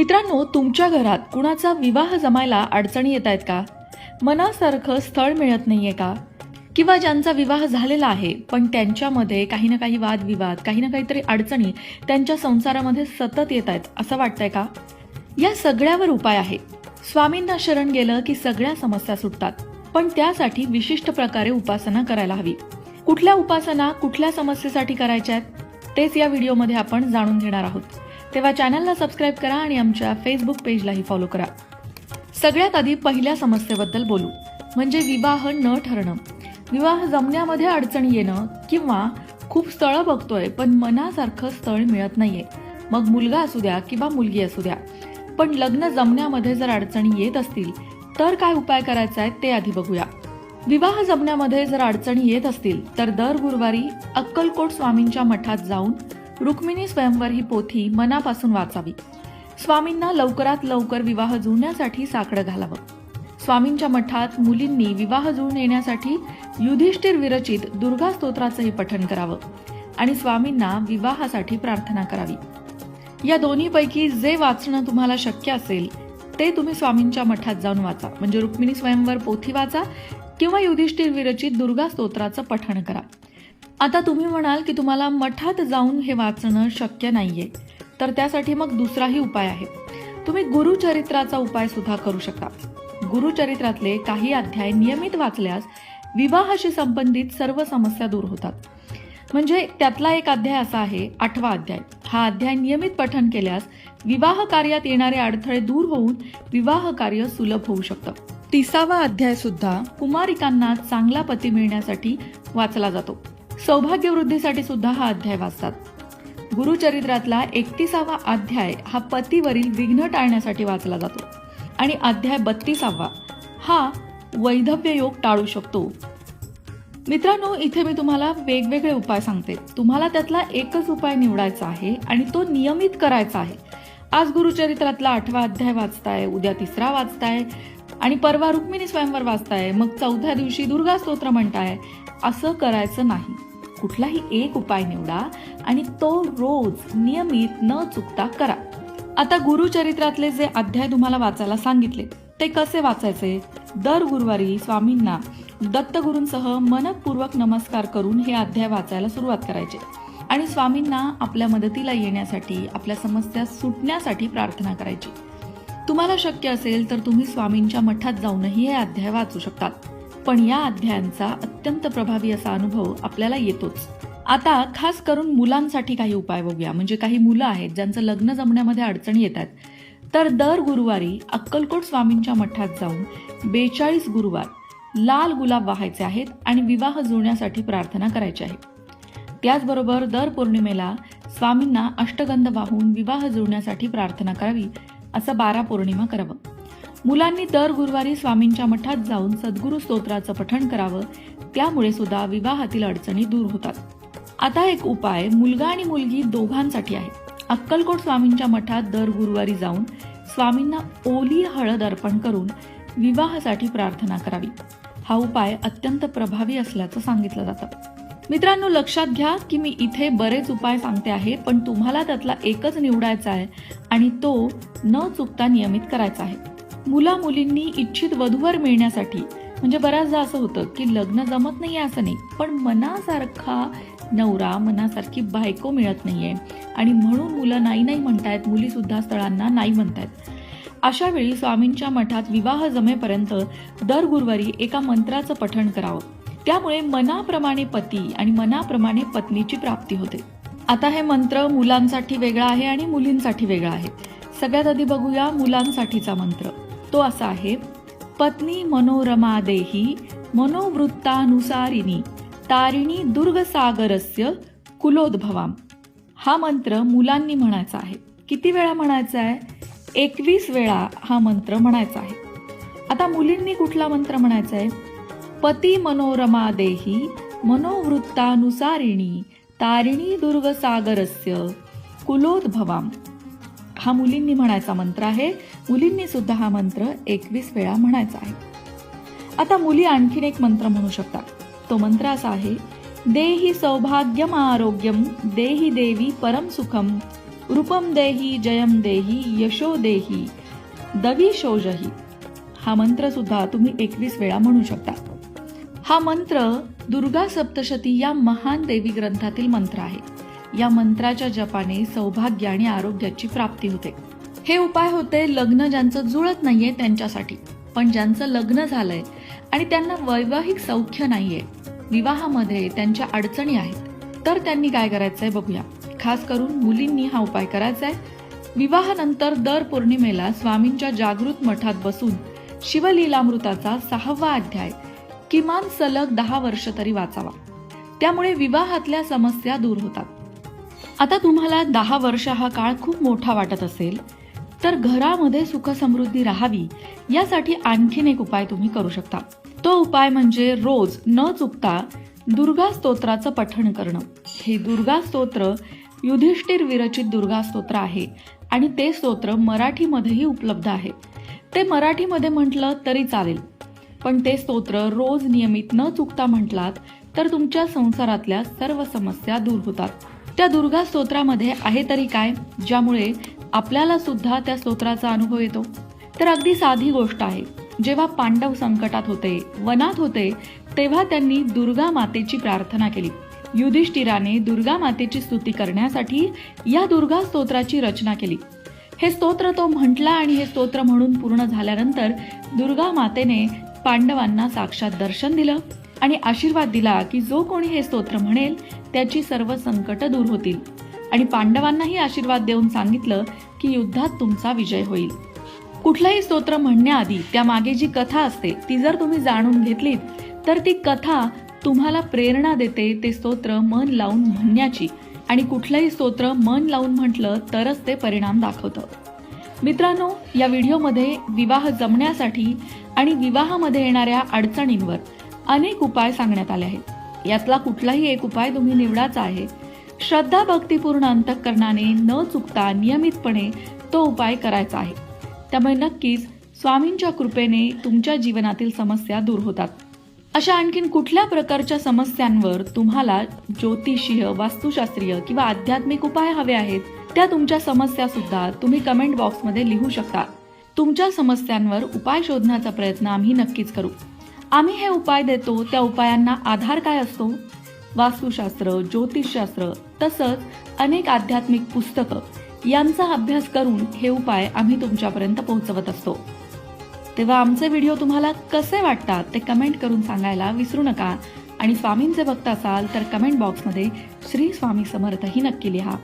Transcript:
मित्रांनो तुमच्या घरात कुणाचा विवाह जमायला अडचणी येत आहेत का? मनासारखं स्थळ मिळत नाही आहे का? किंवा ज्यांचा विवाह झालेला आहे पण त्यांच्यामध्ये काही ना काही वादविवाद काही ना काहीतरी अडचणी त्यांच्या संसारामध्ये सतत येत आहेत असं वाटतंय का? या सगळ्यावर उपाय आहे स्वामींना शरण गेलं की सगळ्या समस्या सुटतात पण त्यासाठी विशिष्ट प्रकारे उपासना करायला हवी. कुठल्या उपासना कुठल्या समस्येसाठी करायच्या आहेत? तेच या व्हिडिओमध्ये आपण जाणून घेणार आहोत. तेव्हा चॅनलला सबस्क्राईब करा आणि आमच्या फेसबुक पेजलाही फॉलो करा. सगळ्यात आधी पहिल्या समस्येबद्दल बोलू. म्हणजे विवाह न ठरणं. विवाह जमण्यामध्ये अडचणी येणं किंवा खूप स्थळं बघतोय पण मनासारखं स्थळ मिळत नाहीये. मग मुलगा असू द्या किंवा मुलगी असू द्या. पण लग्न जमण्यामध्ये जर अडचणी येत असतील तर काय उपाय करायचा आहे ते आधी बघूया. विवाह जमण्यामध्ये जर अडचणी येत असतील तर दर गुरुवारी अक्कलकोट स्वामींच्या मठात जाऊन रुक्मिणी स्वयंवर ही पोथी मनापासून वाचावी. स्वामींना लवकरात लवकर विवाह जुळण्यासाठी साकडं घालावं. स्वामींच्या मठात मुलींनी विवाह जुळून येण्यासाठी युधिष्ठिर विरचित दुर्गा स्तोत्राचंही पठण करावं आणि स्वामींना विवाहासाठी प्रार्थना करावी. या दोन्हीपैकी जे वाचणं तुम्हाला शक्य असेल ते तुम्ही स्वामींच्या मठात जाऊन वाचा. म्हणजे रुक्मिणी स्वयंवर पोथी वाचा किंवा युधिष्ठिर विरचित दुर्गा स्तोत्राचं पठण करा. आता तुम्ही म्हणाल की तुम्हाला मठात जाऊन हे वाचणं शक्य नाहीये. तर त्यासाठी मग दुसराही उपाय आहे. तुम्ही गुरुचरित्राचा उपाय सुद्धा करू शकता. गुरुचरित्रातले काही अध्याय नियमित वाचल्यास विवाहाशी संबंधित सर्व समस्या दूर होतात. म्हणजे त्यातला एक अध्याय असा आहे आठवा अध्याय. हा अध्याय नियमित पठन केल्यास विवाह कार्यात येणारे अडथळे दूर होऊन विवाह कार्य सुलभ होऊ शकतं. तिसावा अध्याय सुद्धा कुमारिकांना चांगला पती मिळण्यासाठी वाचला जातो. सौभाग्यवृद्धीसाठी सुद्धा हा अध्याय वाचतात. गुरुचरित्रातला एकतीसावा अध्याय हा पतीवरील विघ्न टाळण्यासाठी वाचला जातो. आणि अध्याय बत्तीसावा हा वैधव्य योग टाळू शकतो. मित्रांनो इथे मी तुम्हाला वेगवेगळे उपाय सांगते. तुम्हाला त्यातला एकच उपाय निवडायचा आहे आणि तो नियमित करायचा आहे. आज गुरुचरित्रातला आठवा अध्याय वाचताय उद्या तिसरा वाचताय आणि परवा रुक्मिणी स्वयंवर वाचताय मग चौथ्या दिवशी दुर्गा स्तोत्र म्हणताय असं करायचं नाही. कुठलाही एक उपाय निवडा आणि तो रोज नियमित न चुकता करा. आता गुरुचरित्रातले जे अध्याय तुम्हाला वाचायला सांगितले ते कसे वाचायचे? दर गुरुवारी स्वामींना दत्तगुरूंसह मनपूर्वक नमस्कार करून हे अध्याय वाचायला सुरुवात करायचे आणि स्वामींना आपल्या मदतीला येण्यासाठी आपल्या समस्या सुटण्यासाठी प्रार्थना करायची. तुम्हाला शक्य असेल तर तुम्ही स्वामींच्या मठात जाऊनही हे अध्याय वाचू शकतात. पण या अध्यायांचा अत्यंत प्रभावी असा अनुभव आपल्याला येतोच. आता खास करून मुलांसाठी काही उपाय बघूया. म्हणजे काही मुलं आहेत ज्यांचं लग्न जमण्यामध्ये अडचणी येतात तर दर गुरुवारी अक्कलकोट स्वामींच्या मठात जाऊन बेचाळीस गुरुवार लाल गुलाब वाहायचे आहेत आणि विवाह जुळण्यासाठी प्रार्थना करायची आहे. त्याचबरोबर दर पौर्णिमेला स्वामींना अष्टगंध वाहून विवाह जुळण्यासाठी प्रार्थना करावी असं बारा पौर्णिमा करावं. मुलांनी दर गुरुवारी स्वामींच्या मठात जाऊन सद्गुरू स्तोत्राचं पठण करावं त्यामुळे सुद्धा विवाहातील अडचणी दूर होतात. आता एक उपाय मुलगा आणि मुलगी दोघांसाठी आहे. अक्कलकोट स्वामींच्या मठात दर गुरुवारी जाऊन स्वामींना ओली हळद अर्पण करून विवाहासाठी प्रार्थना करावी. हा उपाय अत्यंत प्रभावी असल्याचं सांगितलं जातं. मित्रांनो लक्षात घ्या की मी इथे बरेच उपाय सांगते आहे पण तुम्हाला त्यातला एकच निवडायचा आहे आणि तो न चुकता नियमित करायचा आहे. मुला मुलींनी इच्छित वधूवर मिळण्यासाठी म्हणजे बऱ्याचदा असं होतं की लग्न जमत नाही असं नाही पण मनासारखा नवरा मनासारखी बायको मिळत नाहीये. आणि म्हणून मुलं नाही नाही म्हणतायत मुलीसुद्धा स्थळांना नाही म्हणतायत. अशा वेळी स्वामींच्या मठात विवाह जमेपर्यंत दर गुरुवारी एका मंत्राचं पठण करावं. त्यामुळे मनाप्रमाणे पती आणि मनाप्रमाणे पत्नीची प्राप्ती होते. आता हे मंत्र मुलांसाठी वेगळा आहे आणि मुलींसाठी वेगळा आहे. सगळ्यात आधी बघूया मुलांसाठीचा मंत्र. तो असा आहे पत्नी मनोरमा देही मनोवृत्तानुसारिणी तारिणी दुर्गसागरस्य कुलोद्भवाम. हा मंत्र मुलांनी म्हणायचा आहे. किती वेळा म्हणायचा आहे? एकवीस वेळा हा मंत्र म्हणायचा आहे. आता मुलींनी कुठला मंत्र म्हणायचा आहे? पती मनोरमा देही मनोवृत्तानुसारिणी तारिणी दुर्गसागरस्य कुलोद्भवाम. हा मुलींनी म्हणायचा मंत्र आहे. मुलींनी सुद्धा हा मंत्र एकवीस वेळा म्हणायचा आहे. आता मुली आणखीन एक मंत्र म्हणू शकतात. तो मंत्र असा आहे देही सौभाग्यम आरोग्यम देही देवी परम सुखम रूपम देही जयम देही यशो देही दवी शोजही. हा मंत्र सुद्धा तुम्ही एकवीस वेळा म्हणू शकता. हा मंत्र दुर्गा सप्तशती या महान देवी ग्रंथातील मंत्र आहे. या मंत्राच्या जपाने सौभाग्य आणि आरोग्याची प्राप्ती होते. हे उपाय होते लग्न ज्यांचं जुळत नाहीये त्यांच्यासाठी. पण ज्यांचं लग्न झालंय आणि त्यांना वैवाहिक सौख्य नाहीये. विवाहामध्ये त्यांच्या अडचणी आहेत. तर त्यांनी काय करायचंय बघूया. खास करून मुलींनी हा उपाय करायचा आहे विवाहानंतर दर पौर्णिमेला स्वामींच्या जागृत मठात बसून शिवलीलामृताचा सहावा अध्याय किमान सलग दहा वर्ष तरी वाचावा. त्यामुळे विवाहातल्या समस्या दूर होतात. आता तुम्हाला दहा वर्ष हा काळ खूप मोठा वाटत असेल तर घरामध्ये सुखसमृद्धी राहावी यासाठी आणखीन एक उपाय तुम्ही करू शकता. तो उपाय म्हणजे रोज न चुकता दुर्गा स्तोत्राचं पठण करणं. हे दुर्गा स्तोत्र युधिष्ठिर विरचित दुर्गा स्तोत्र आहे आणि ते स्तोत्र मराठीमध्येही उपलब्ध आहे. ते मराठीमध्ये म्हटलं तरी चालेल पण ते स्तोत्र रोज नियमित न चुकता म्हटलात तर तुमच्या संसारातल्या सर्व समस्या दूर होतात. त्या दुर्गा स्तोत्रामध्ये आहे तरी काय ज्यामुळे आपल्याला सुद्धा त्या स्तोत्राचा अनुभव येतो? तर अगदी साधी गोष्ट आहे. जेव्हा पांडव संकटात होते वनात होते तेव्हा त्यांनी दुर्गा मातेची प्रार्थना केली. युधिष्ठिराने दुर्गा मातेची स्तुती करण्यासाठी या दुर्गा स्तोत्राची रचना केली. हे स्तोत्र तो म्हटला आणि हे स्तोत्र म्हणून पूर्ण झाल्यानंतर दुर्गा मातेने पांडवांना साक्षात दर्शन दिलं आणि आशीर्वाद दिला की जो कोणी हे स्तोत्र म्हणेल त्याची सर्व संकट दूर होतील. आणि पांडवांनाही आशीर्वाद देऊन सांगितलं की युद्धात तुमचा विजय होईल. कुठलंही स्तोत्र म्हणण्याआधी त्यामागे जी कथा असते ती जर तुम्ही जाणून घेतलीत तर ती कथा तुम्हाला प्रेरणा देते ते स्तोत्र मन लावून म्हणण्याची. आणि कुठलंही स्तोत्र मन लावून म्हटलं तरच ते परिणाम दाखवतं. मित्रांनो या व्हिडिओमध्ये विवाह जमण्यासाठी आणि विवाहामध्ये येणाऱ्या अडचणींवर अनेक उपाय सांगण्यात आले आहेत. यातला कुठलाही एक उपाय तुम्ही निवडाचा आहे. श्रद्धा भक्तिपूर्ण अंतकरणाने न चुकता नियमितपणे तो उपाय करायचा आहे. त्यामुळे नक्कीच स्वामींच्या कृपेने तुमच्या जीवनातील समस्या दूर होतात. अशा आणखीन कुठल्या प्रकारच्या समस्यांवर तुम्हाला ज्योतिषीय वास्तुशास्त्रीय किंवा आध्यात्मिक उपाय हवे आहेत त्या तुमच्या समस्या सुद्धा तुम्ही कमेंट बॉक्समध्ये लिहू शकता. तुमच्या समस्यांवर उपाय शोधण्याचा प्रयत्न आम्ही नक्कीच करू. आम्ही हे उपाय देतो त्या उपायांना आधार काय असतो? वास्तुशास्त्र ज्योतिषशास्त्र तसंच अनेक आध्यात्मिक पुस्तकं यांचा अभ्यास करून हे उपाय आम्ही तुमच्यापर्यंत पोहोचवत असतो. तेव्हा आमचे व्हिडिओ तुम्हाला कसे वाटतात ते कमेंट करून सांगायला विसरू नका आणि स्वामींचे भक्त असाल तर कमेंट बॉक्समध्ये श्री स्वामी समर्थही नक्की लिहा.